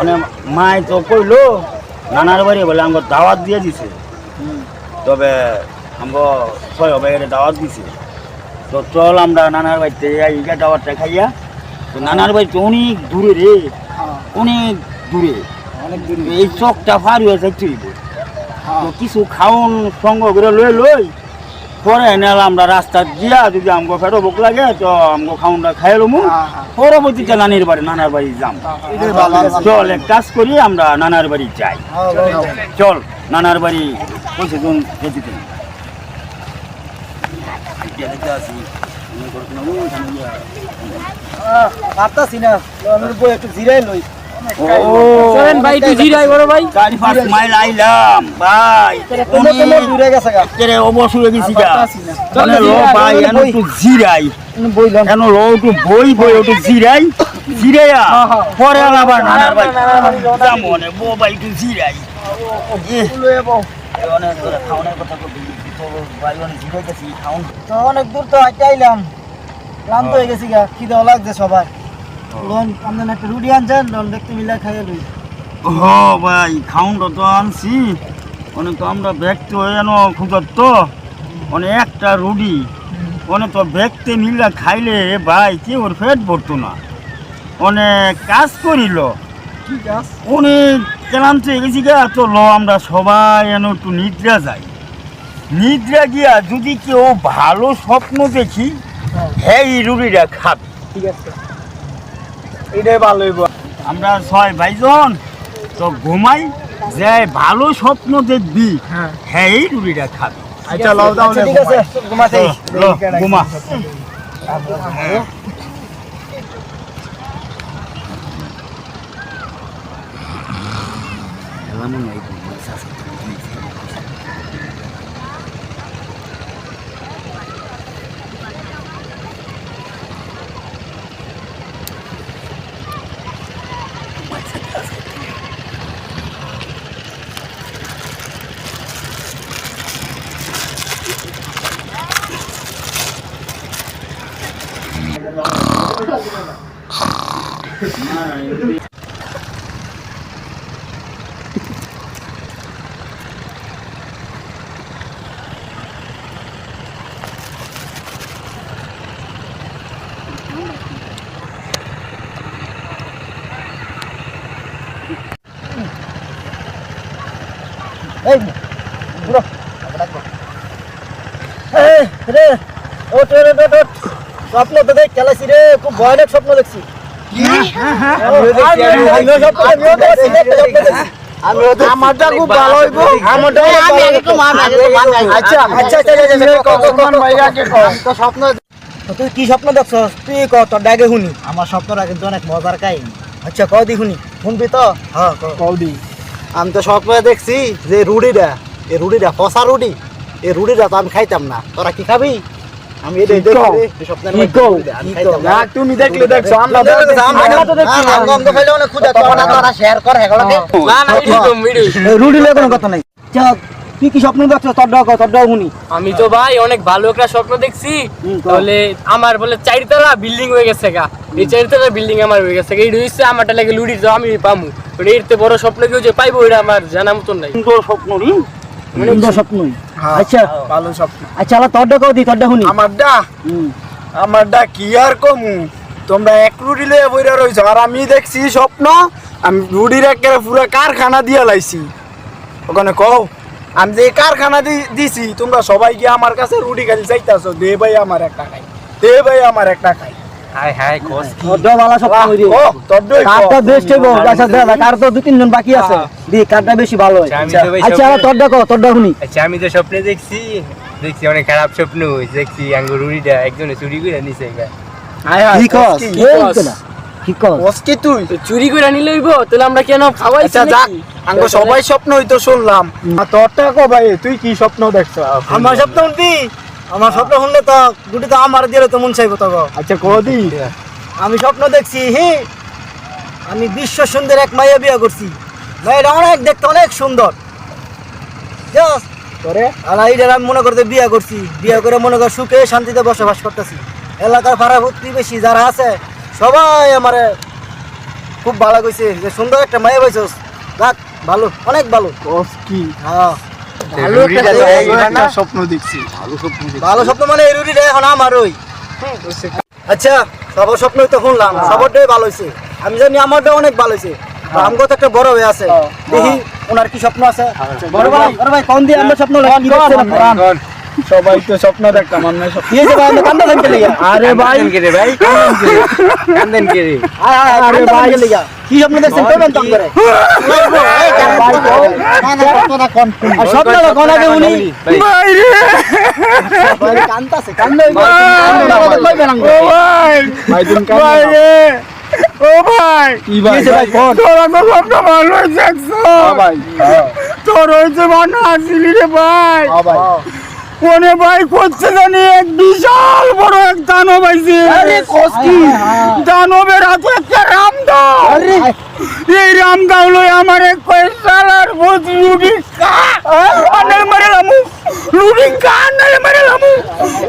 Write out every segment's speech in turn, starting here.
মানে মাই তো কইলো নানার বাড়ি বলে আমাকে দাওয়াত দিয়ে দিছে। তবে আমাকে ছয় ভাইয়ের দাওয়াত দিছে। তো চল আমরা নানার বাড়িতে যাই এই দাওয়াতটা খাইয়া। তো নানার বাড়ি তো অনেক দূরে রে অনেক দূরে। অনেক দূর। এই চকটা ফার হয়ে যাচ্ছে তো কিছু খাওন সঙ্গ করে লই লই পরে নাহলে আমরা রাস্তা দিয়া যদি আমাকে ফেরো ভোক লাগে তো আমাকে খাওনটা খাই লমু। হ্যাঁ, হ্যাঁ। পরবর্তীতে নানির বাড়ি নানার বাড়ি যাম। চল এক কাজ করি আমরা নানার বাড়ি যাই। চল নানার বাড়ি পয়সা জন যেতে দিন। না একটু জিরাই লই। চলেন ভাই জিরাই বড় ভাই চারি পাঁচ মাইল আইলাম ভাই তোমার তোমার দূরে গেছে গা কেরে অবশ্য হয়ে গেছি গা না তাহলে র ভাই বই। এন একটু জিরাই বইলাম কেন র একটু বই বই একটু জিরাই জিরাইয়া পরে আবার যাম মনে বো ভাই একটু জিরাই এ, অনেক করে খাওয়ানোর কথা কবি তোর ভাই অনেক জিরাই গেছি খাওন তো অনেক দূর তো হাঁটতে আইলাম ক্লান্ত হয়ে গেছি গা খিদেও লাগছে সবার লোন একটা রুটি আনছেন লোন দেখতে মিলা খাইয়ে লই। হ ভাই তো আনছি। অনেক তো আমরা ব্যক্তি হয়ে যেন খুঁজার তো অনেক একটা রুডি অনেক তো ব্যক্তি মিলা খাইলে ভাই কি ওর পেট ভরতো না। অনেক কাজ করিল। ঠিক আছে অনেক ক্লান্ত হয়ে গেছি গা। তো ল আমরা সবাই যেন একটু নিদ্রা যাই। নিদ্রা গিয়া যদি কেউ ভালো স্বপ্ন দেখি হ্যাঁ। এই রুটিটা খাবে। ঠিক আছে। এটাই ভালো হইব। আমরা ছয় ভাইজন তো ঘুমাই যে ভালো স্বপ্ন দেখবি হ্যাঁ। হ্যাঁ এই রুটিটা খাবি। আচ্ছা লও দাও ঠিক আছে ঘুমাতে এই রে ওঠ রে ওঠ, ওঠ, ওঠ। স্বপ্ন তো দেখ খেলাছি রে খুব ভয়ানক স্বপ্ন দেখছি দেখছি, দেখছি, দেখছি। তুই কি স্বপ্ন দেখছস তুই ক তোর ডাকে শুনি আমার স্বপ্নটা কিন্তু অনেক মজার কাহিনী আচ্ছা ক শুনি শুনবি তো হ্যাঁ ক। কৌদি আমি তো স্বপ্ন দেখছি যে রুটিটা এই রুটিটা ফসা রুটি এই রুটিটা তো আমি খাইতাম না তোরা কি খাবি আমি। তুমি দেখলে দেখছ আমরা তো রুডিলে কোনো কথা নাই। তুই কি স্বপ্ন দেখছ? শুনি। আমি ভাই অনেক ভালো একটা স্বপ্ন দেখছি। তাহলে আমার বলে চারিতলা বিল্ডিং হয়ে গেছে গা। এই চারিতলা বিল্ডিং আমার হয়ে গেছে এই আমারটা লাগে লুডি তো আমি পামু। এর বড় স্বপ্ন কেউ যে পাইবো এটা আমার জানা মতন নাই। সুন্দর স্বপ্ন সুন্দর স্বপ্নই। আচ্ছা। ভালো স্বপ্ন আচ্ছা আলা তোর ডাক দি তোর ডাক শুনি আমারটা হুম। আমারটা কি আর কমু? তোমরা এক রুটি লয়ে বইরা রইছো। আর আমি দেখছি স্বপ্ন আমি রুটির একেবারে পুরো কারখানা দিয়ে লাইছি। ওখানে কও আমি যে কারখানা দিছি তোমরা সবাই গিয়ে আমার কাছে রুটি খালি চাইতাছো। দে ভাই আমার একটা খাই। দে ভাই আমার একটা খাই। হাই হাই কস তোর ডাক ভালো স্বপ্ন হইরে ও তোর দই কারটা বেস্ট হইব আচ্ছা দে কার তো দুই তিনজন বাকি আছে? দি কারটা বেশি ভালো হয়। আমি তো ভাই আচ্ছা আলা তোর ডাক তোর শুনি। আচ্ছা আমি তো স্বপ্নে দেখছি। দেখছি অনেক খারাপ স্বপ্ন দেখছি আঙ্গুর একজনে চুরি করে নিছে গা কি কস? এই তো না কি কস? বস তুই? চুরি করে নিলে হইব তাহলে আমরা কেন খাওয়াইছি আচ্ছা যাক আঙ্গ সবাই স্বপ্ন হইতো শুনলাম। আর তোরটা কো ভাই তুই কি স্বপ্ন দেখছ? আমার স্বপ্ন আমার স্বপ্ন শুনলে তো গুটি তো আমার দিয়ে তো মন চাইব তো গো। আচ্ছা কদি আমি স্বপ্ন দেখছি হি। আমি বিশ্ব সুন্দর এক মাইয়া বিয়ে করছি। মেয়েটা অনেক দেখতে অনেক সুন্দর। তোরে আর এইটার আমি মনে করতে বিয়ে করছি। বিয়ে করে মনে কর সুখে শান্তিতে বসবাস করতেছি। এলাকার ভাড়া প্রতিবেশী যারা আছে সবাই আমারে খুব ভালো কইছে। যে সুন্দর একটা মায়ে পাইছস। যাক ভালো অনেক ভালো। কি? হ্যাঁ। স্বপ্ন দেখছি। ভালো স্বপ্ন মানে এই রুটিটা এখন আমার ওই। আচ্ছা সবার স্বপ্নই তো শুনলাম। সবারটাই ভালো হয়েছে। আমি জানি আমারটা অনেক ভালো হয়েছে। আমগো তো একটা বড় হয়ে আছে। দেখি ওনার কি স্বপ্ন আছে। বড় ভাই বড় ভাই কোন দিয়ে আমরা স্বপ্ন? সবাই তো স্বপ্ন দেখতাম আমরা স্বপ্ন। আরে ভাই। কে রে ভাই কান্দেন কে রে স্বপ্ন দেখছেন? কইবেন তো করে। স্বপ্ন কোন আগে উনি? ভাই কান্দাছে কান্দা ভাই ভাই রে। ও ভাই। কি ভাই হয়েছে ভাই, কোন? তোর আমার স্বপ্ন ভালো তোর হয়েছে ভালো আসিলি রে ভাই। কোনে ভাই করছে জানি এক বিশাল বড় এক দানব আইছে। আরে কষ্টি? দানবের হাতে একটা রামদা আরে। এই রামদাও লই আমার এক পয়সালার ভূত লুডি কা আনে মারে লামু। লুডি কা আনে মারে লামু।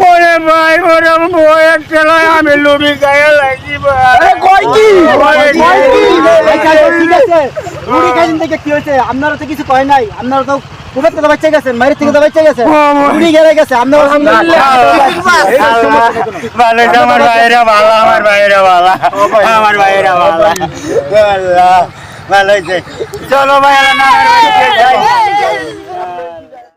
ওরে ভাই ওরে ভয় একটা আমি লুডি গায়ে লাগি ভাই কই কি? আচ্ছা, ঠিক আছে। রুটি খাইছেন থেকে কি হয়েছে? আপনারা তো কিছু কয় নাই। আপনারা তো কুবের থেকে বাচ্চা গেছেন মায়ের থেকে তো বাচ্চা গেছেন। রুটি গেলে গেছে আপনারা ভালো আমার ভাইরা ভালো আমার ভাইরা ভালো। আমার ভাইরা ভালো। আল্লাহ। ভালো হয়েছে। চলো ভাই যাই।